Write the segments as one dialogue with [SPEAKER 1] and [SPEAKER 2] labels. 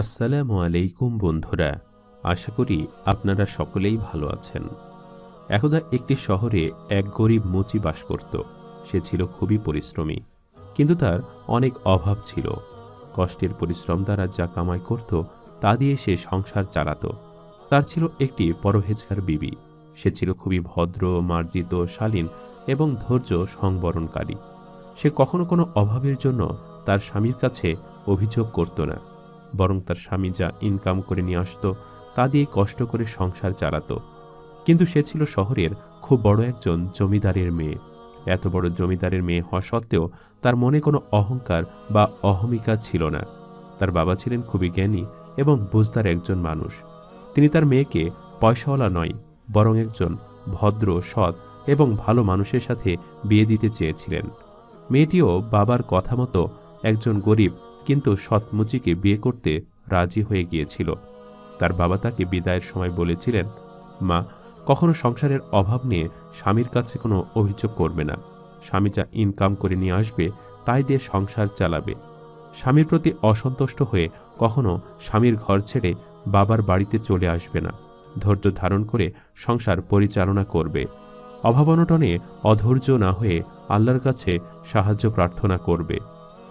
[SPEAKER 1] আসসালামু আলাইকুম বন্ধুরা, আশা করি আপনারা সকলেই ভালো আছেন। একদা একটি শহরে এক গরিব মুচি বাস করত, সে ছিল খুবই পরিশ্রমী, কিন্তু তার অনেক অভাব ছিল। কষ্টের পরিশ্রম দ্বারা যা কামাই করত, তা দিয়ে সে সংসার চালাত। তার ছিল একটি পরহেজগার বিবি, সে ছিল খুবই ভদ্র, মার্জিত, শালীন এবং ধৈর্য সংবরণকারী। সে কখনো কোনো অভাবের জন্য তার স্বামীর কাছে অভিযোগ করত না। বরং তার স্বামী যা ইনকাম করে নিয়ে আসতো, তা দিয়ে কষ্ট করে সংসার চালাতো। কিন্তু সে ছিল শহরের খুব বড় একজন জমিদারের মেয়ে। এত বড় জমিদারের মেয়ে হওয়া সত্ত্বেও তার মনে কোনো অহংকার বা অহমিকা ছিল না। তার বাবা ছিলেন খুবই জ্ঞানী এবং বুঝদার একজন মানুষ। তিনি তার মেয়েকে পয়সাওয়ালা নয়, বরং একজন ভদ্র, সৎ এবং ভালো মানুষের সাথে বিয়ে দিতে চেয়েছিলেন। মেয়েটিও বাবার কথা মতো একজন গরিব কিন্তু সৎমুচিকে বিয়ে করতে রাজি হয়ে গিয়েছিল। তার বাবা তাকে বিদায়ের সময় বলেছিলেন, মা, কখনো সংসারের অভাব নিয়ে স্বামীর কাছে কোনো অভিযোগ করবে না। স্বামী যা ইনকাম করে নিয়ে আসবে, তাই দিয়ে সংসার চালাবে। স্বামীর প্রতি অসন্তুষ্ট হয়ে কখনো স্বামীর ঘর ছেড়ে বাবার বাড়িতে চলে আসবে না। ধৈর্য ধারণ করে সংসার পরিচালনা করবে। অভাবনটনে অধৈর্য না হয়ে আল্লাহর কাছে সাহায্য প্রার্থনা করবে।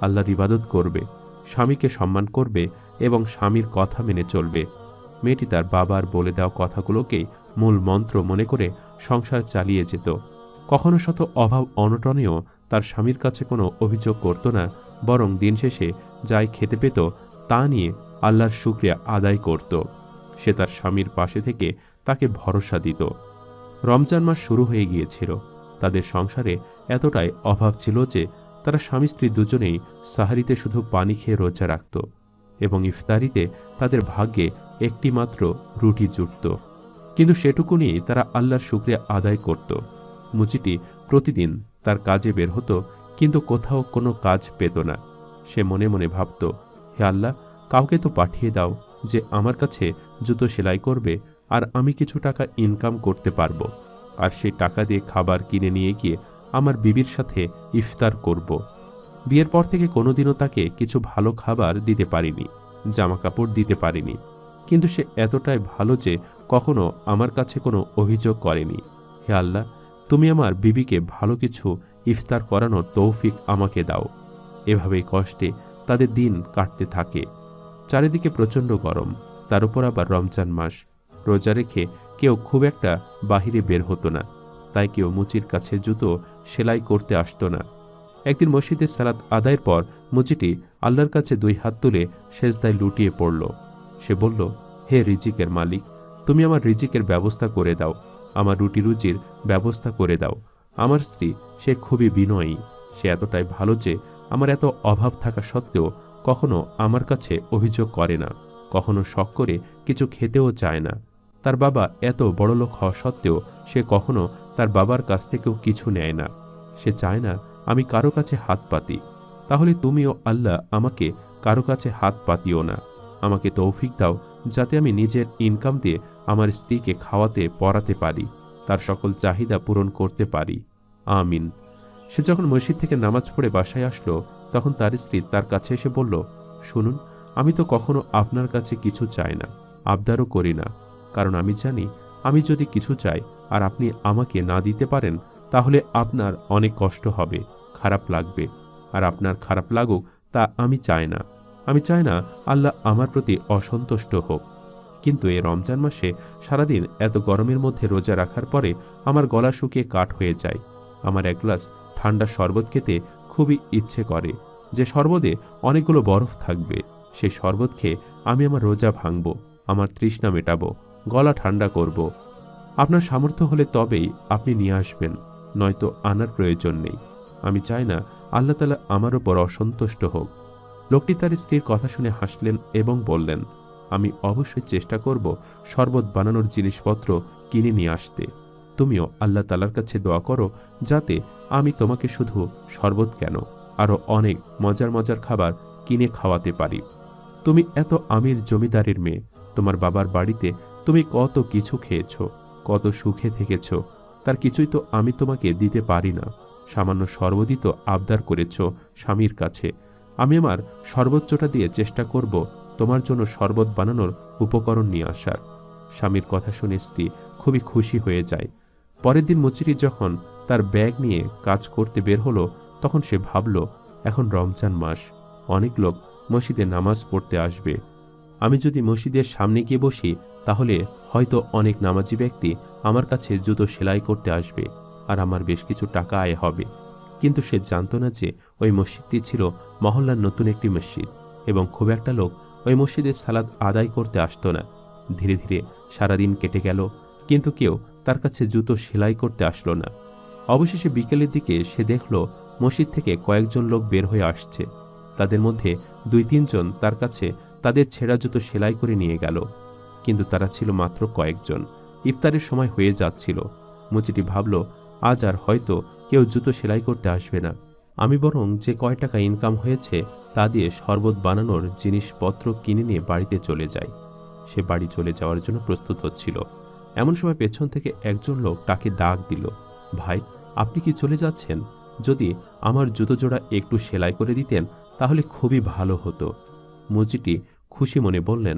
[SPEAKER 1] আল্লাহর ইবাদত করবে। স্বামীকে সম্মান করবে এবং স্বামীর কথা মেনে চলবে। মেয়েটি তার বাবার বলে দেওয়া কথাগুলোকেই মূল মন্ত্র মনে করে সংসার চালিয়ে যেত। কখনো শত অভাব অনটনেও তার স্বামীর কাছে কোনো অভিযোগ করত না, বরং দিন শেষে যাই খেতে পেত তা নিয়ে আল্লাহর শুক্রিয়া আদায় করত। সে তার স্বামীর পাশে থেকে তাকে ভরসা দিত। রমজান মাস শুরু হয়ে গিয়েছিল। তাদের সংসারে এতটাই অভাব ছিল যে তারা স্বামী স্ত্রী দুজনেই সাহারিতে শুধু পানি খেয়ে রোজা রাখত এবং ইফতারিতে তাদের ভাগ্যে একটি মাত্র রুটি জুটত। কিন্তু সেটুকু নিয়েই তারা আল্লাহর শুক্রিয়া আদায় করত। মুচিটি প্রতিদিন তার কাজে বের হতো, কিন্তু কোথাও কোনো কাজ পেত না। সে মনে মনে ভাবত, হে আল্লাহ, কাউকে তো পাঠিয়ে দাও যে আমার কাছে জুতো সেলাই করবে আর আমি কিছু টাকা ইনকাম করতে পারব। আর সেই টাকা দিয়ে খাবার কিনে নিয়ে গিয়ে আমার বিবির সাথে ইফতার করব। বিয়ের পর থেকে কোনোদিনও তাকে কিছু ভালো খাবার দিতে পারিনি জামা কাপড় দিতে পারিনি। কিন্তু সে এতটাই ভালো যে কখনো আমার কাছে কোনো অভিযোগ করেনি। হে আল্লাহ, তুমি আমার বিবিকে ভালো কিছু ইফতার করানোর তৌফিক আমাকে দাও। এভাবেই কষ্টে তাদের দিন কাটতে থাকে। চারিদিকে প্রচণ্ড গরম, তার উপর আবার রমজান মাস। রোজা রেখে কেউ খুব একটা বাহিরে বের হতো না, তাই কেউ মুচির কাছে জুতো সেলাই করতে আসতো না। একদিন মসজিদের সালাত আদায়ের পর মুচিটি আল্লাহর কাছে দুই হাত তুলে সেজদায় লুটিয়ে পড়ল। সে বলল, হে রিজিকের মালিক, তুমি আমার রিজিকের ব্যবস্থা করে দাও, আমার রুটি রুজির ব্যবস্থা করে দাও। আমার স্ত্রী, সে খুবই বিনয়ী, সে এতটাই ভালো যে আমার এত অভাব থাকা সত্ত্বেও কখনো আমার কাছে অভিযোগ করে না, কখনো শখ করে কিছু খেতেও চায় না। তার বাবা এত বড়লোক হওয়া সত্ত্বেও সে কখনো তার বাবার কাছ থেকেও কিছু নেয় না। সে চায় না আমি কারও কাছে হাত পাতি। তাহলে তুমিও আল্লাহ আমাকে কারও কাছে হাত পাতিও না। আমাকে তৌফিক দাও যাতে আমি নিজের ইনকাম দিয়ে আমার স্ত্রীকে খাওয়াতে, পড়াতে পারি, তার সকল চাহিদা পূরণ করতে পারি। আমিন। সে যখন মসজিদ থেকে নামাজ পড়ে বাসায় আসলো, তখন তার স্ত্রী তার কাছে এসে বলল, শুনুন, আমি তো কখনো আপনার কাছে কিছু চাই না, আবদারও করি না। কারণ আমি জানি আমি যদি কিছু চাই আর আপনি আমাকে না দিতে পারেন, তাহলে আপনার অনেক কষ্ট হবে, খারাপ লাগবে। আর আপনার খারাপ লাগুক, তা আমি চাই না। আমি চাই না আল্লাহ আমার প্রতি অসন্তুষ্ট হোক। কিন্তু এই রমজান মাসে সারাদিন এত গরমের মধ্যে রোজা রাখার পরে আমার গলা শুকিয়ে কাঠ হয়ে যায়। আমার এক গ্লাস ঠান্ডা শরবত খেতে খুবই ইচ্ছে করে। যে শরবতে অনেকগুলো বরফ থাকবে সেই শরবত খেয়ে আমি আমার রোজা ভাঙব, আমার তৃষ্ণা মেটাবো। গলা ঠান্ডা করব। আপনার সামর্থ্য হলে তবেই আপনি নিয়ে আসবেন, নয়তো আনার প্রয়োজন নেই। আমি চাই না আল্লাহ তালা আমার ওপর অসন্তুষ্ট হোক। লোকটি তার স্ত্রীর কথা শুনে হাসলেন এবং বললেন, আমি অবশ্যই চেষ্টা করব শরবত বানানোর জিনিসপত্র কিনে নিয়ে আসতে। তুমিও আল্লাহ তালার কাছে দোয়া করো যাতে আমি তোমাকে শুধু শরবত কেন আরও অনেক মজার মজার খাবার কিনে খাওয়াতে পারি। তুমি এত আমির জমিদারের মেয়ে, তোমার বাবার বাড়িতে তুমি কত কিছু খেয়েছ, কত সুখে থেকেছ, তার কিছুই তো আমি তোমাকে দিতে পারি না। সামান্য সর্বদিত আবদার করেছ স্বামীর কাছে। আমি আমার সর্বোচ্চটা দিয়ে চেষ্টা করব তোমার জন্য শরবত বানানোর উপকরণ নিয়ে আসার। স্বামীর কথা শুনে স্ত্রী খুবই খুশি হয়ে যায়। পরের দিন মুচিরি যখন তার ব্যাগ নিয়ে কাজ করতে বের হলো, তখন সে ভাবল, এখন রমজান মাস, অনেক লোক মসজিদে নামাজ পড়তে আসবে। আমি যদি মসজিদের সামনে গিয়ে বসি তাহলে হয়তো অনেক নামাজি ব্যক্তি আমার কাছে জুতো সেলাই করতে আসবে আর আমার বেশ কিছু টাকা আয় হবে। কিন্তু সে জানতো না যে ওই মসজিদটি ছিল মহল্লার নতুন একটি মসজিদ এবং খুব একটা লোক ওই মসজিদে সালাদ আদায় করতে আসতো না। ধীরে ধীরে সারাদিন কেটে গেল, কিন্তু কেউ তার কাছে জুতো সেলাই করতে আসলো না। অবশেষে বিকেলের দিকে সে দেখল মসজিদ থেকে কয়েকজন লোক বের হয়ে আসছে। তাদের মধ্যে দুই তিনজন তার কাছে তাদের ছেঁড়া জুতো সেলাই করে নিয়ে গেল। কিন্তু তারা ছিল মাত্র কয়েকজন। ইফতারের সময় হয়ে যাচ্ছিল। মুচিটি ভাবল, আজ আর হয়তো কেউ জুতো সেলাই করতে আসবে না। আমি বরং যে কয় টাকা ইনকাম হয়েছে তা দিয়ে শরবত বানানোর জিনিসপত্র কিনে নিয়ে বাড়িতে চলে যায় সে বাড়ি চলে যাওয়ার জন্য প্রস্তুত হচ্ছিল। এমন সময় পেছন থেকে একজন লোক তাকে দাগ দিল, ভাই, আপনি কি চলে যাচ্ছেন? যদি আমার জুতো জোড়া একটু সেলাই করে দিতেন তাহলে খুবই ভালো হতো। মুচিটি খুশি মনে বললেন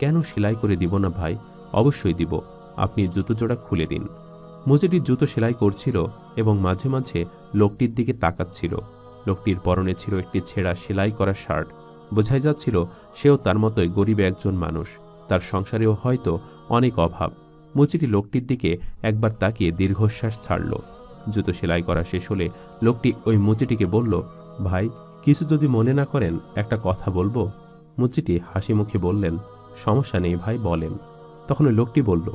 [SPEAKER 1] কেন সেলাই করে দিব না ভাই? অবশ্যই দিব। আপনি জুতো জোড়া খুলে দিন। মুচিটি জুতো সেলাই করছিল এবং মাঝে মাঝে লোকটির দিকে তাকাচ্ছিল। লোকটির পরনে ছিল একটি ছেঁড়া সেলাই করা শার্ট। বোঝাই যাচ্ছিল সেও তার মতোই গরিব একজন মানুষ। তার সংসারেও হয়তো অনেক অভাব। মুচিটি লোকটির দিকে একবার তাকিয়ে দীর্ঘশ্বাস ছাড়ল। জুতো সেলাই করা শেষ হলে লোকটি ওই মুচিটিকে বলল, ভাই, কিছু যদি মনে না করেন, একটা কথা বলব? মুচিটি হাসি মুখে বললেন সমস্যা নেই ভাই, বলেন। তখন লোকটি বলল,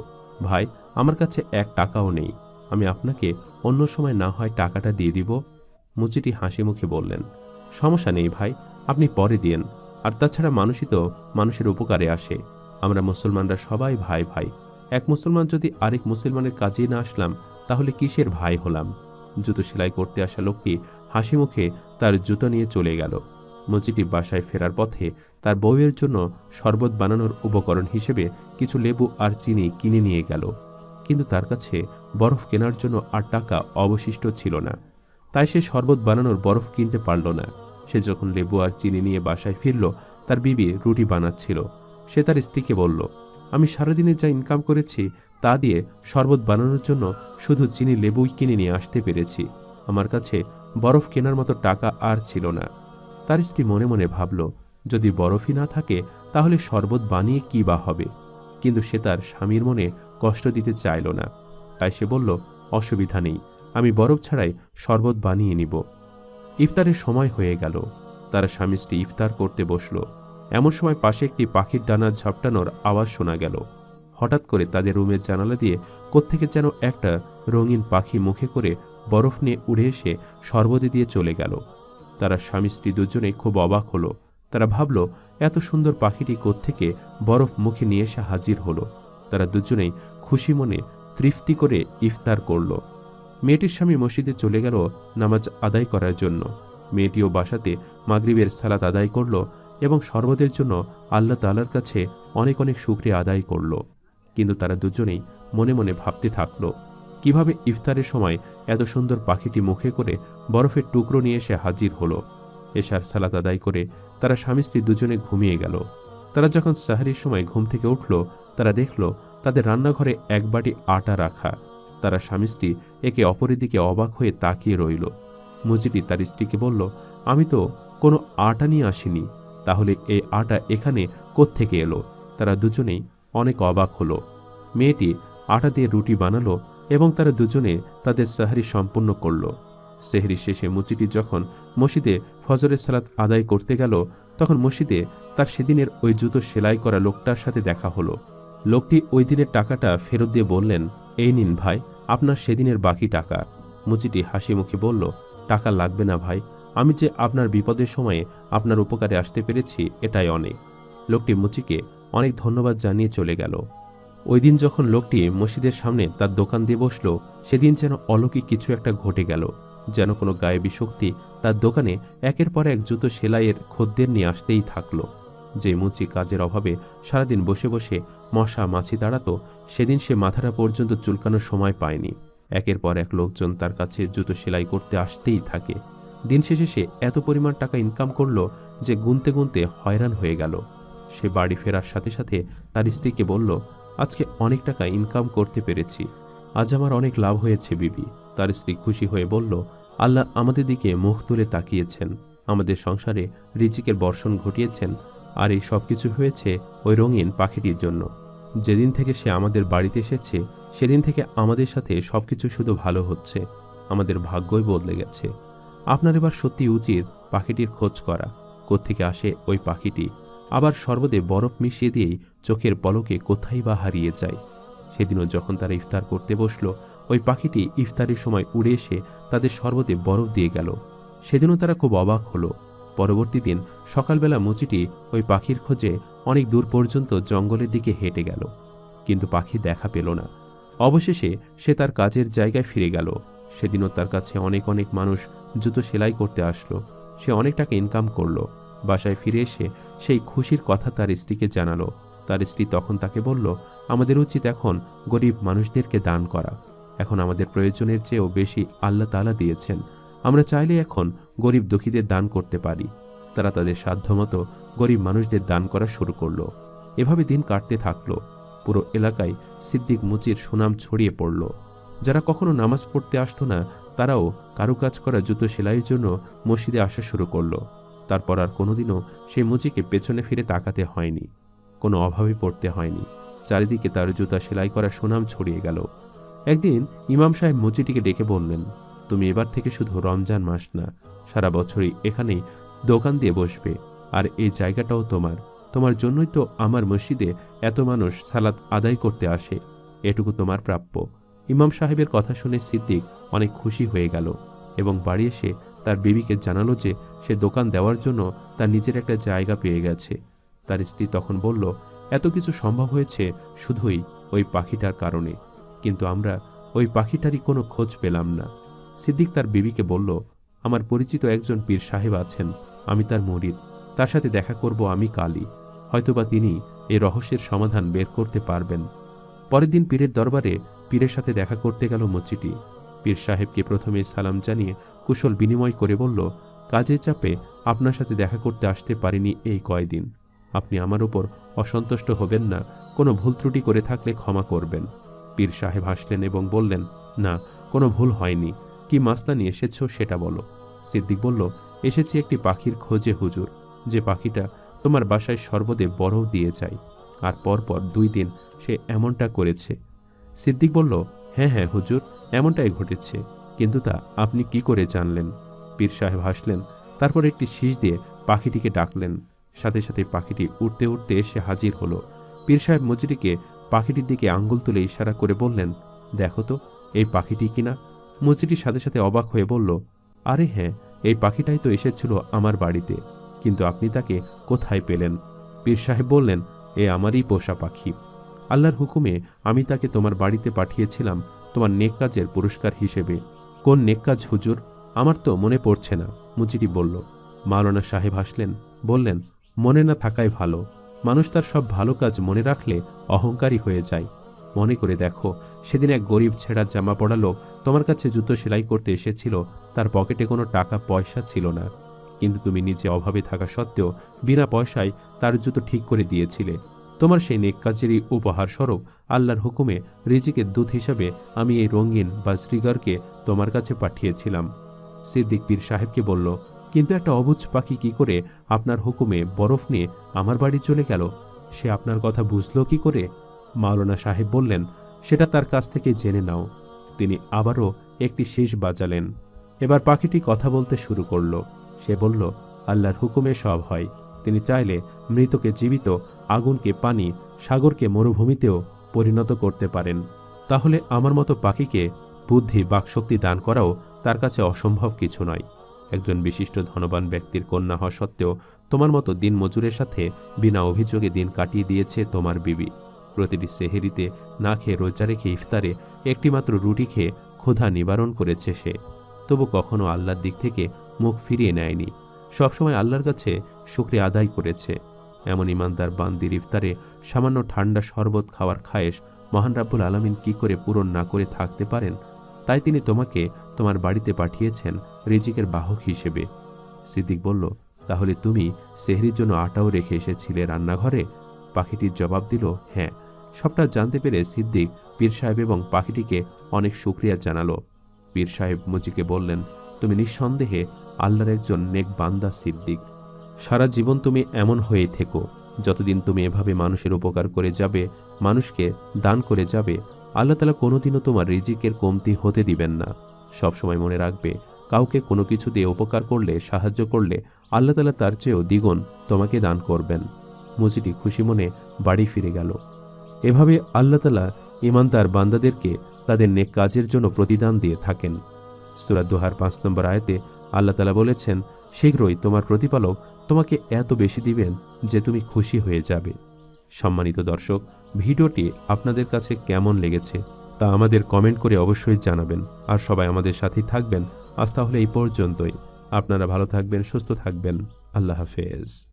[SPEAKER 1] ভাই, আমার কাছে এক টাকাও নেই। আমি আপনাকে অন্য সময় না হয় টাকাটা দিয়ে দিব। মুচিটি হাসি মুখে বললেন, সমস্যা নেই ভাই, আপনি পরে দিয়েন। আর তাছাড়া মানুষই তো মানুষের উপকারে আসে। আমরা মুসলমানরা সবাই ভাই ভাই। এক মুসলমান যদি আরেক মুসলমানের কাজে না আসলাম, তাহলে কিসের ভাই হলাম? জুতো সেলাই করতে আসা লোকটি হাসি মুখে তার জুতো নিয়ে চলে গেল। মুচিটি বাসায় ফেরার পথে তার বউয়ের জন্য শরবত বানানোর উপকরণ হিসেবে কিছু লেবু আর চিনি কিনে নিয়ে গেল। কিন্তু তার কাছে বরফ কেনার জন্য আর টাকা অবশিষ্ট ছিল না। তাই সে শরবত বানানোর বরফ কিনতে পারল না। সে যখন লেবু আর চিনি নিয়ে বাসায় ফিরল, তার বিবি রুটি বানাচ্ছিল। সে তার স্ত্রীকে বলল, আমি সারাদিনে যা ইনকাম করেছি তা দিয়ে শরবত বানানোর জন্য শুধু চিনি লেবুই কিনে নিয়ে আসতে পেরেছি। আমার কাছে বরফ কেনার মতো টাকা আর ছিল না। তার স্ত্রী মনে মনে ভাবল, যদি বরফই না থাকে, তাহলে শরবত বানিয়ে কি বা হবে? কিন্তু সে তার স্বামীর মনে কষ্ট দিতে চাইল না। তাই সে বলল, অসুবিধা নেই, আমি বরফ ছাড়াই শরবত বানিয়ে নিব। ইফতারের সময় হয়ে গেল। তারা স্বামী স্ত্রী ইফতার করতে বসল। এমন সময় পাশে একটি পাখির ডানা ঝাপটানোর আওয়াজ শোনা গেল। হঠাৎ করে তাদের রুমের জানালা দিয়ে কোত্থেকে যেন একটা রঙিন পাখি মুখে করে বরফ নিয়ে উড়ে এসে শরবতে দিয়ে চলে গেল। তারা স্বামী স্ত্রী দুজনেই খুব অবাক হলো। তারা ভাবল, এত সুন্দর পাখিটি কোত্থেকে বরফ মুখে নিয়ে এসে হাজির হলো। তারা দুজনেই খুশি মনে তৃপ্তি করে ইফতার করল। মেয়েটির স্বামী মসজিদে চলে গেল নামাজ আদায় করার জন্য। মেয়েটিও বাসাতে মাগরিবের সালাত আদায় করল এবং শরবতের জন্য আল্লাহ তালার কাছে অনেক অনেক শুক্রিয়া আদায় করল। কিন্তু তারা দুজনেই মনে মনে ভাবতে থাকল, কীভাবে ইফতারের সময় এত সুন্দর পাখিটি মুখে করে বরফের টুকরো নিয়ে এসে হাজির হলো। এশার সালাত আদায় করে তারা স্বামী স্ত্রী দুজনে ঘুমিয়ে গেল। তারা যখন সাহারির সময় ঘুম থেকে উঠল, তারা দেখল তাদের রান্নাঘরে এক বাটি আটা রাখা। তারা স্বামী স্ত্রী একে অপরের দিকে অবাক হয়ে তাকিয়ে রইল। মুজিটি তার স্ত্রীকে বলল, আমি তো কোনো আটা নিয়ে আসিনি। তাহলে এই আটা এখানে কোত্থেকে এলো? তারা দুজনেই অনেক অবাক হলো। মেয়েটি আটা দিয়ে রুটি বানালো এবং তারা দুজনে তাদের সাহারি সম্পূর্ণ করল। সেহরি শেষে মুচিটি যখন মসজিদে ফজরের সালাত আদায় করতে গেল, তখন মসজিদে তার সেদিনের ওই জুতো সেলাই করা লোকটার সাথে দেখা হলো। লোকটি ওই দিনের টাকাটা ফেরত দিয়ে বললেন, এই নিন ভাই, আপনার সেদিনের বাকি টাকা। মুচিটি হাসি মুখে বলল, টাকা লাগবে না ভাই, আমি যে আপনার বিপদের সময়ে আপনার উপকারে আসতে পেরেছি, এটাই অনেক। লোকটি মুচিকে অনেক ধন্যবাদ জানিয়ে চলে গেল। ওই দিন যখন লোকটি মসজিদের সামনে তার দোকান দিয়ে বসল, সেদিন যেন অলৌকিক কিছু একটা ঘটে গেল। যেন কোনো গায়েবী শক্তি তার দোকানে একের পর এক জুতো সেলাইয়ের খদ্দের নিয়ে আসতেই থাকল। যে মুচি কাজের অভাবে সারাদিন বসে বসে মশা মাছি দাঁড়াতো, সেদিন সে মাথাটা পর্যন্ত চুলকানোর সময় পায়নি। একের পর এক লোকজন তার কাছে জুতো সেলাই করতে আসতেই থাকে। দিন শেষে সে এত পরিমাণ টাকা ইনকাম করল যে গুনতে গুনতে হয়রান হয়ে গেল। সে বাড়ি ফেরার সাথে সাথে তার স্ত্রীকে বলল, আজকে অনেক টাকা ইনকাম করতে পেরেছি। আজ আমার অনেক লাভ হয়েছে, বিবি। তার স্ত্রী খুশি হয়ে বলল, আল্লাহ আমাদের দিকে মুখ তুলে তাকিয়েছেন। আমাদের সংসারে রিজিকের বর্ষণ ঘটিয়েছেন আর এই সব কিছু হয়েছে ওই রঙিন পাখিটির জন্য। যেদিন থেকে সে আমাদের বাড়িতে এসেছে, সেদিন থেকে আমাদের সাথে সবকিছু শুধু ভালো হচ্ছে। আমাদের ভাগ্যই বদলে গেছে। আপনার এবার সত্যি উচিত পাখিটির খোঁজ করা। কোত্থেকে আসে ওই পাখিটি? আবার সর্বদে বরফ মিশিয়ে দিয়েই চোখের পলকে কোথায় বা হারিয়ে যায়। সেদিনও যখন তারা ইফতার করতে বসল ওই পাখিটি ইফতারের সময় উড়ে এসে তাদের সর্বদে বরফ দিয়ে গেল। সেদিনও তারা খুব অবাক হলো। পরবর্তী দিন সকালবেলা মুচিটি ওই পাখির খোঁজে অনেক দূর পর্যন্ত জঙ্গলের দিকে হেঁটে গেল। কিন্তু পাখি দেখা পেল না। অবশেষে সে তার কাজের জায়গায় ফিরে গেল। সেদিনও তার কাছে অনেক অনেক মানুষ জুতো সেলাই করতে আসলো। সে অনেক টাকা ইনকাম করল। বাসায় ফিরে এসে সেই খুশির কথা তার স্ত্রীকে জানালো। তার স্ত্রী তখন তাকে বলল, আমাদের উচিত এখন গরিব মানুষদেরকে দান করা। এখন আমাদের প্রয়োজনের চেয়েও বেশি আল্লাহ তালা দিয়েছেন। আমরা চাইলে এখন গরিব দুঃখীদের দান করতে পারি। তারা তাদের সাধ্যমতো গরিব মানুষদের দান করা শুরু করল। এভাবে দিন কাটতে থাকল। পুরো এলাকায় সিদ্দিক মুচির সুনাম ছড়িয়ে পড়ল। যারা কখনো নামাজ পড়তে আসতো না, তারাও কারুকাজ করা জুতো সেলাইয়ের জন্য মসজিদে আসা শুরু করল। তারপর আর কোনোদিনও সেই মুচিকে পেছনে ফিরে তাকাতে হয়নি। কোনো অভাবে পড়তে হয়নি। চারিদিকে তার জুতা সেলাই করা সুনাম ছড়িয়ে গেল। একদিন ইমাম সাহেব মুচিটিকে ডেকে বললেন, তুমি এবার থেকে শুধু রমজান মাস না, সারা বছরই এখানেই দোকান দিয়ে বসবে, আর এই জায়গাটাও তোমার। তোমার জন্যই তো আমার মসজিদে এত মানুষ সালাত আদায় করতে আসে, এটুকু তোমার প্রাপ্য। ইমাম সাহেবের কথা শুনে সিদ্দিক অনেক খুশি হয়ে গেল এবং বাড়ি এসে তার বিবিকে জানালো যে সে দোকান দেওয়ার জন্য তার নিজের একটা জায়গা পেয়ে গেছে। তার স্ত্রী তখন বলল, এত কিছু সম্ভব হয়েছে শুধুই ওই পাখিটার কারণে। কিন্তু আমরা ওই পাখিটারই কোনো খোঁজ পেলাম না। সিদ্দিক তার বিবিকে বলল, আমার পরিচিত একজন পীর সাহেব আছেন, আমি তার মরিদ। তার সাথে দেখা করব আমি কালই। হয়তোবা তিনি এই রহস্যের সমাধান বের করতে পারবেন। পরের দিন পীরের দরবারে পীরের সাথে দেখা করতে গেল মচিটি পীর সাহেবকে প্রথমে সালাম জানিয়ে কুশল বিনিময় করে বলল, কাজে চাপে আপনার সাথে দেখা করতে আসতে পারিনি এই কয়দিন। আপনি আমার উপর অসন্তুষ্ট হবেন না, কোনো ভুল ত্রুটি করে থাকলে ক্ষমা করবেন। পীর সাহেব হাসলেন এবং বললেন, না, কোনো ভুল হয়নি। কি মাস্তানি এসেছ সেটা বলো। সিদ্দিক বলল, এসেছি একটি পাখির খোঁজে, হুজুর। যে পাখিটা তোমার বাসায় সর্বদে বড়ও দিয়ে যায়, আর পরপর দুই দিন সে এমনটা করেছে। সিদ্দিক বলল হ্যাঁ হ্যাঁ হুজুর, এমনটাই ঘটেছে। কিন্তু তা আপনি কি করে জানলেন? পীর সাহেব হাসলেন, তারপর একটি শীষ দিয়ে পাখিটিকে ডাকলেন। সাথে সাথে পাখিটি উঠতে উঠতে এসে হাজির হলো। পীর সাহেব মজুরিকে পাখিটির দিকে আঙ্গুল তুলে ইশারা করে বললেন, দেখো তো, এই পাখিটি কিনা মসজিদটির সাথে সাথে অবাক হয়ে বলল, আরে হ্যাঁ এই পাখিটাই তো এসেছিল আমার বাড়িতে, কিন্তু আপনি তাকে কোথায় পেলেন? পীর সাহেব বললেন, এ আমারই পোষা পাখি। আল্লাহর হুকুমে আমি তাকে তোমার বাড়িতে পাঠিয়েছিলাম, তোমার নেক কাজের পুরস্কার হিসেবে। কোন নেক কাজ হুজুর? আমার তো মনে পড়ছে না মুচিটি বলল। মাওলানা সাহেব হাসলেন, বললেন, মনে না থাকাই ভালো। মানুষ তার সব ভালো কাজ মনে রাখলে অহংকারী হয়ে যায়। মনে করে দেখো, সেদিন এক গরিব ছেঁড়া জামা পড়া লোক তোমার কাছে জুতো সেলাই করতে এসেছিল, তার পকেটে কোনো টাকা পয়সা ছিল না। কিন্তু তুমি নিজে অভাবে থাকা সত্ত্বেও বিনা পয়সায় তার জুতো ঠিক করে দিয়েছিলে। তোমার সেই নেক কাজেরই উপহার স্বরূপ আল্লাহর হুকুমে রিজিকের দূত হিসাবে আমি এই রঙিন বা শ্রীগরকে তোমার কাছে পাঠিয়েছিলাম। সিদ্দিক পীর সাহেবকে বলল, কিন্তু একটা অবুজ পাখি কি করে আপনার হুকুমে বরফ নিয়ে আমার বাড়ি চলে গেল। সে আপনার কথা বুঝলো কি করে? মাওলানা সাহেব বললেন, সেটা তার কাছ থেকে জেনে নাও। তিনি আবারও একটি শীষ বাজালেন। এবার পাখিটি কথা বলতে শুরু করল। সে বলল, আল্লাহর হুকুমে সব হয়। তিনি চাইলে মৃতকে জীবিত, আগুনকে পানি, সাগরকে মরুভূমিতেও পরিণত করতে পারেন। তাহলে আমার মতো পাখিকে বুদ্ধি, বাকশক্তি দান করাও তার কাছে অসম্ভব কিছু নয়। একজন বিশিষ্ট ধনবান ব্যক্তির কন্যা হওয়া সত্ত্বেও তোমার মতো দিন মজুরের সাথে বিনা অভিযোগে দিন কাটিয়ে দিয়েছে তোমার বিবি। প্রতিটি সেহেরিতে না খেয়ে রোজা রেখে ইফতারে একটিমাত্র রুটি খেয়ে ক্ষুধা নিবারণ করেছে সে। তবু কখনো আল্লাহর দিক থেকে মুখ ফিরিয়ে নেয়নি। সবসময় আল্লাহর কাছে শুক্রিয়া আদায় করেছে। এমন ইমানদার বান্দির ইফতারে সামান্য ঠান্ডা শরবত খাওয়ার খায়েশ মহান রাব্বুল আলমিন কি করে পূরণ না করে থাকতে পারেন, তাই তিনি তোমাকে তোমার বাড়িতে পাঠিয়েছেন রিজিকের বাহক হিসেবে। সিদ্দিক বলল, তাহলে তুমি সেহরির জন্য আটাও রেখে এসেছিলে রান্নাঘরে? পাখিটির জবাব দিল হ্যাঁ। সবটা জানতে পেরে সিদ্দিক, পীর সাহেব এবং পাখিটিকে অনেক সুক্রিয়া জানালো। পীর সাহেব মুজিকে বললেন, তুমি নিঃসন্দেহে আল্লাহর একজন নেক বান্দা সিদ্দিক। সারা জীবন তুমি এমন হয়ে থেকো। যতদিন তুমি এভাবে মানুষের উপকার করে যাবে, মানুষকে দান করে যাবে, আল্লাহ তালা কোনোদিনও তোমার রিজিকের কমতি হতে দিবেন না। সবসময় মনে রাখবে, কাউকে কোনো কিছু দিয়ে উপকার করলে, সাহায্য করলে আল্লাহ তালা তার চেয়েও দ্বিগুণ তোমাকে দান করবেন। মুজিটি খুশি মনে বাড়ি ফিরে গেল। এভাবে আল্লাহ তালা ইমানদার বান্দাদেরকে তাদের নেক কাজের জন্য প্রতিদান দিয়ে থাকেন। সুরাত দোহার পাঁচ নম্বর আয়তে আল্লাহ তালা বলেছেন, শীঘ্রই তোমার প্রতিপালক তোমাকে এত বেশি দিবেন যে তুমি খুশি হয়ে যাবে। সম্মানিত দর্শক, ভিডিওটি আপনাদের কাছে কেমন লেগেছে তা আমাদের কমেন্ট করে অবশ্যই জানাবেন। আর সবাই আমাদের সাথেই থাকবেন। আজ তাহলে এই পর্যন্তই। আপনারা ভালো থাকবেন, সুস্থ থাকবেন। আল্লাহ হাফেজ।